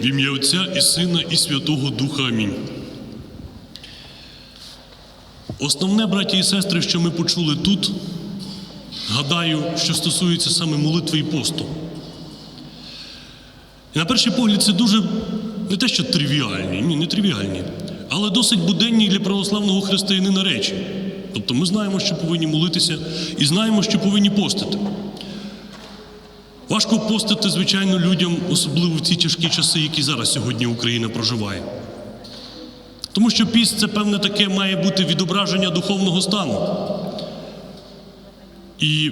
В ім'я Отця і Сина, і Святого Духа. Амінь. Основне, браті і сестри, що ми почули тут, гадаю, що стосується саме молитви і посту. І на перший погляд, це дуже не те, що тривіальні, ні, не тривіальні, але досить буденні для православного християнина речі. Тобто ми знаємо, що повинні молитися, і знаємо, що повинні постити. Важко постити, звичайно, людям, особливо в ці тяжкі часи, які зараз сьогодні Україна проживає. Тому що піст це певне таке має бути відображення духовного стану. І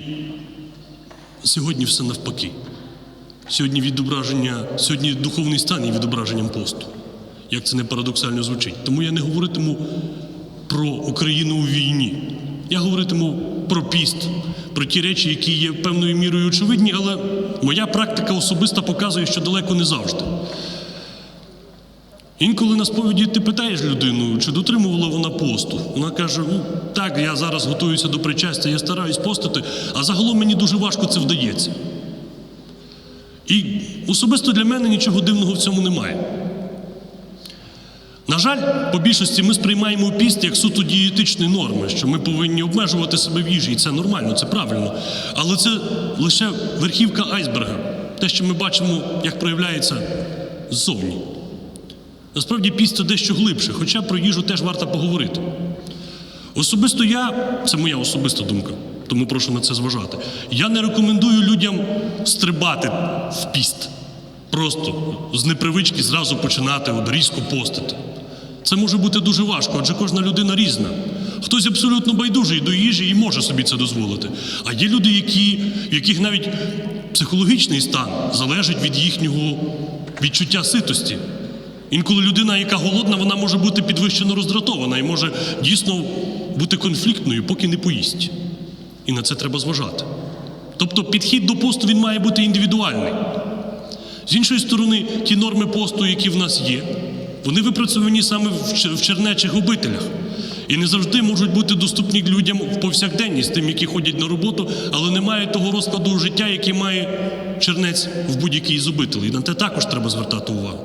сьогодні все навпаки. Сьогодні відображення, сьогодні духовний стан є відображенням посту. Як це не парадоксально звучить. Тому я не говоритиму про Україну у війні. Я говоритиму про піст, про ті речі, які є певною мірою очевидні, але моя практика особиста показує, що далеко не завжди. Інколи на сповіді ти питаєш людину, чи дотримувала вона посту. Вона каже: ну так, я зараз готуюся до причастя, я стараюсь постити, а загалом мені дуже важко це вдається. І особисто для мене нічого дивного в цьому немає. На жаль, по більшості ми сприймаємо піст як суто дієтичні норми, що ми повинні обмежувати себе в їжі, і це нормально, це правильно. Але це лише верхівка айсберга, те, що ми бачимо, як проявляється ззовні. Насправді піст це дещо глибше, хоча про їжу теж варто поговорити. Особисто я, це моя особиста думка, тому прошу на це зважати. Я не рекомендую людям стрибати в піст. Просто з непривички зразу починати от різко постити. Це може бути дуже важко, адже кожна людина різна. Хтось абсолютно байдужий до їжі і може собі це дозволити. А є люди, які, яких навіть психологічний стан залежить від їхнього відчуття ситості. Інколи людина, яка голодна, вона може бути підвищено роздратована і може дійсно бути конфліктною, поки не поїсть. І на це треба зважати. Тобто підхід до посту він має бути індивідуальний. З іншої сторони, ті норми посту, які в нас є, вони випрацьовані саме в чернечих обителях. І не завжди можуть бути доступні людям в повсякденність, тим, які ходять на роботу, але не мають того розкладу життя, який має чернець в будь-якій з обителей. І на те також треба звертати увагу.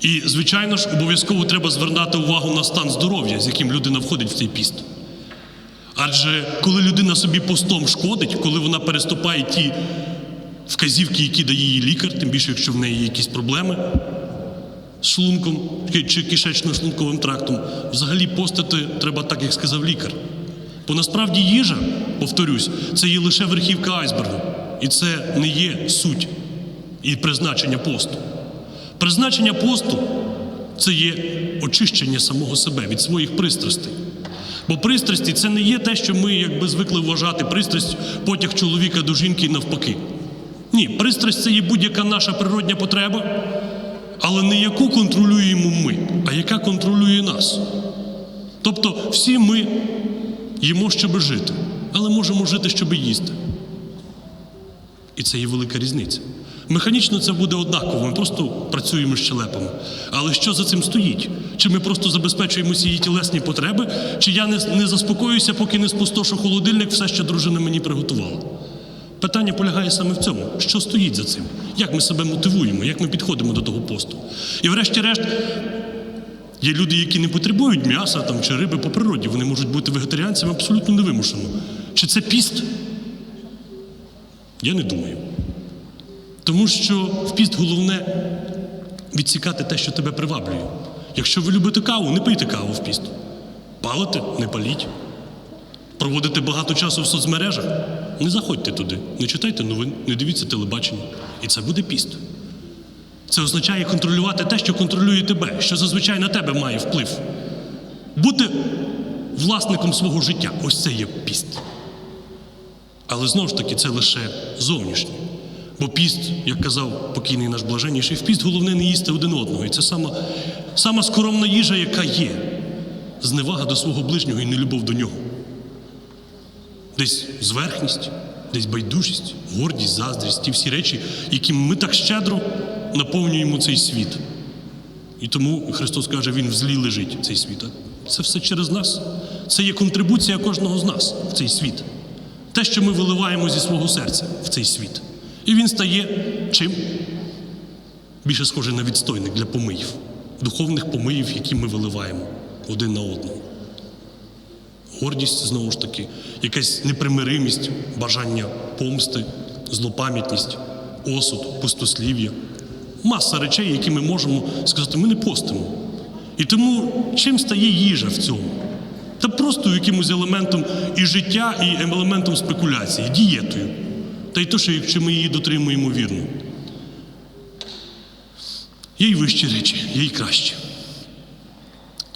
І, звичайно ж, обов'язково треба звертати увагу на стан здоров'я, з яким людина входить в цей піст. Адже коли людина собі постом шкодить, коли вона переступає ті вказівки, які дає їй лікар, тим більше, якщо в неї є якісь проблеми шлунком чи кишечно-шлунковим трактом, взагалі постити треба так, як сказав лікар. Бо насправді їжа, повторюсь, це є лише верхівка айсбергу. І це не є суть і призначення посту. Призначення посту це є очищення самого себе від своїх пристрастей. Бо пристрасті це не є те, що ми якби звикли вважати пристрасть потяг чоловіка до жінки і навпаки. Ні, пристрасть це є будь-яка наша природня потреба, але не яку контролюємо ми, а яка контролює нас. Тобто всі ми їмо, щоб жити, але можемо жити, щоб їсти. І це є велика різниця. Механічно це буде однаково, ми просто працюємо з щелепами. Але що за цим стоїть? Чи ми просто забезпечуємо її тілесні потреби, чи я не, не заспокоюся, поки не спустошу холодильник, все, що дружина мені приготувала? Питання полягає саме в цьому, що стоїть за цим, як ми себе мотивуємо, як ми підходимо до того посту. І врешті-решт, є люди, які не потребують м'яса там, чи риби по природі, вони можуть бути вегетаріанцями абсолютно невимушено. Чи це піст? Я не думаю. Тому що в піст головне відсікати те, що тебе приваблює. Якщо ви любите каву, не пийте каву в піст. Палите, не паліть. Проводите багато часу в соцмережах, не заходьте туди, не читайте новин, не дивіться телебачення. І це буде піст. Це означає контролювати те, що контролює тебе, що зазвичай на тебе має вплив. Бути власником свого життя ось це є піст. Але знову ж таки, це лише зовнішнє. Бо піст, як казав покійний наш блаженніший, в піст головне не їсти один одного. І це сама, сама скоромна їжа, яка є. Зневага до свого ближнього і нелюбов до нього. Десь зверхність, десь байдужість, гордість, заздрість, ті всі речі, яким ми так щедро наповнюємо цей світ. І тому Христос каже, Він в злі лежить цей світ. Це все через нас. Це є контрибуція кожного з нас в цей світ. Те, що ми виливаємо зі свого серця в цей світ. І він стає чим? більше схожий на відстойник для помиїв, духовних помиїв, які ми виливаємо один на одного. Гордість знову ж таки, якась непримиримість, бажання помсти, злопам'ятність, осуд, пустослів'я. Маса речей, які ми можемо сказати, ми не постимо. І тому чим стає їжа в цьому? Та просто якимось елементом і життя, і елементом спекуляції, дієтою. Та й то, що якщо ми її дотримуємо вірно. Є й вищі речі, є й кращі.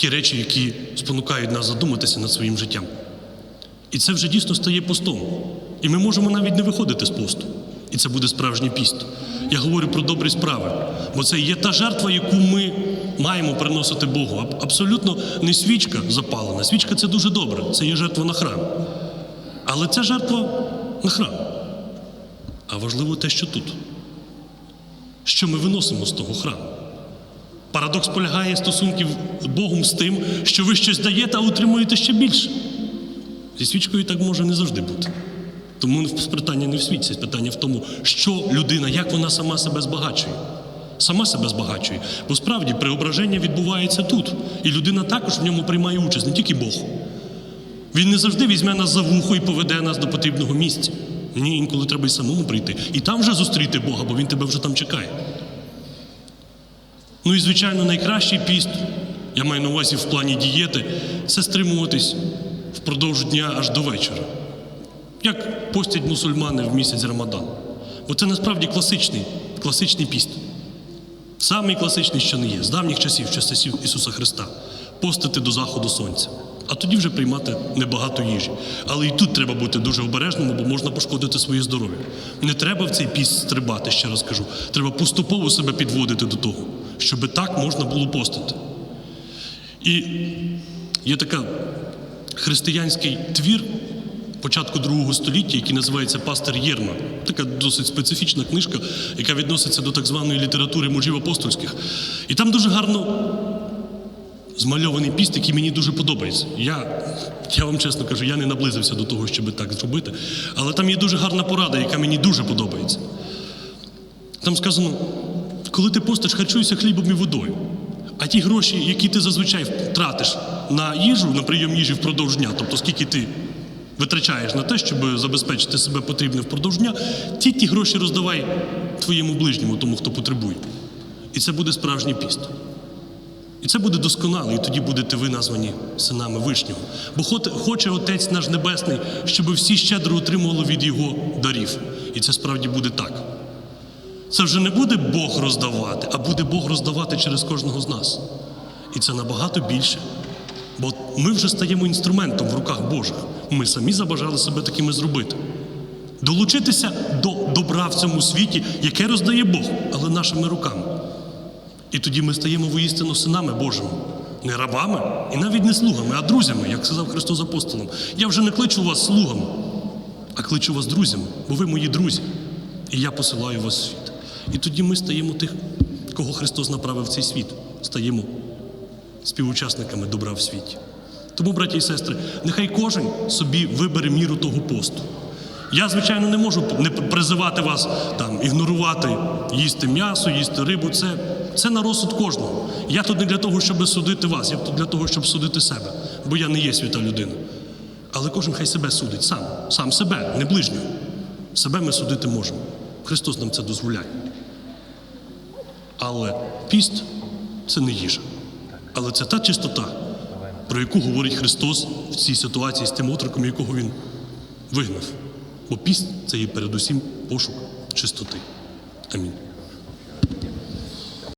Ті речі, які спонукають нас задуматися над своїм життям. І це вже дійсно стає постом. І ми можемо навіть не виходити з посту. І це буде справжній піст. Я говорю про добрі справи, бо це є та жертва, яку ми маємо приносити Богу. Абсолютно не свічка запалена. Свічка це дуже добре, це є жертва на храм. Але це жертва на храм. А важливо те, що тут. Що ми виносимо з того храму. Парадокс полягає стосунків Богом з тим, що ви щось даєте, а отримуєте ще більше. Зі свічкою так може не завжди бути. Тому питання не в свічці, питання в тому, що людина, як вона сама себе збагачує. Сама себе збагачує. Бо справді преображення відбувається тут. І людина також в ньому приймає участь, не тільки Бог. Він не завжди візьме нас за вухо і поведе нас до потрібного місця. Ні, інколи треба й самому прийти. І там вже зустріти Бога, бо він тебе вже там чекає. Ну і, звичайно, найкращий піст, я маю на увазі в плані дієти, це стримуватись впродовж дня аж до вечора. Як постять мусульмани в місяць Рамадан. Бо це насправді класичний, класичний піст. Самий класичний, що не є, з давніх часів, з часів Ісуса Христа. Постити до заходу сонця. А тоді вже приймати небагато їжі. Але і тут треба бути дуже обережним, бо можна пошкодити своє здоров'я. Не треба в цей піст стрибати, ще раз кажу. Треба поступово себе підводити до того, щоб так можна було постити. І є така християнський твір початку другого століття, який називається Пастир Єрма. Така досить специфічна книжка, яка відноситься до так званої літератури мужів апостольських. І там дуже гарно змальований піст, який мені дуже подобається. Я, я вам чесно кажу, я не наблизився до того, щоб так зробити. Але там є дуже гарна порада, яка мені дуже подобається. Там сказано, коли ти постиш, харчуйся хлібом і водою. А ті гроші, які ти зазвичай тратиш на їжу, на прийом їжі впродовж дня, тобто скільки ти витрачаєш на те, щоб забезпечити себе потрібне впродовж дня, ті ті гроші роздавай твоєму ближньому, тому хто потребує. І це буде справжній піст. І це буде досконало, і тоді будете ви названі синами Вишнього. Бо хоче Отець наш Небесний, щоб всі щедро отримували від Його дарів. І це справді буде так. Це вже не буде Бог роздавати, а буде Бог роздавати через кожного з нас. І це набагато більше. Бо ми вже стаємо інструментом в руках Божих. Ми самі забажали себе такими зробити. Долучитися до добра в цьому світі, яке роздає Бог, але нашими руками. І тоді ми стаємо воістину синами Божими, не рабами і навіть не слугами, а друзями, як сказав Христос апостолам. Я вже не кличу вас слугами, а кличу вас друзями, бо ви мої друзі. І я посилаю вас. І тоді ми стаємо тих, кого Христос направив в цей світ, стаємо співучасниками добра в світі. Тому, браті і сестри, нехай кожен собі вибере міру того посту. Я, звичайно, не можу не призивати вас там ігнорувати, їсти м'ясо, їсти рибу. Це, це на розсуд кожного. Я тут не для того, щоб судити вас, я тут для того, щоб судити себе, бо я не є свята людина. Але кожен хай себе судить сам, сам себе, не ближнього. Себе ми судити можемо. Христос нам це дозволяє. Але піст це не їжа. Але це та чистота, про яку говорить Христос в цій ситуації з тим отроком, якого він вигнав. Бо піст це є передусім пошук чистоти. Амінь.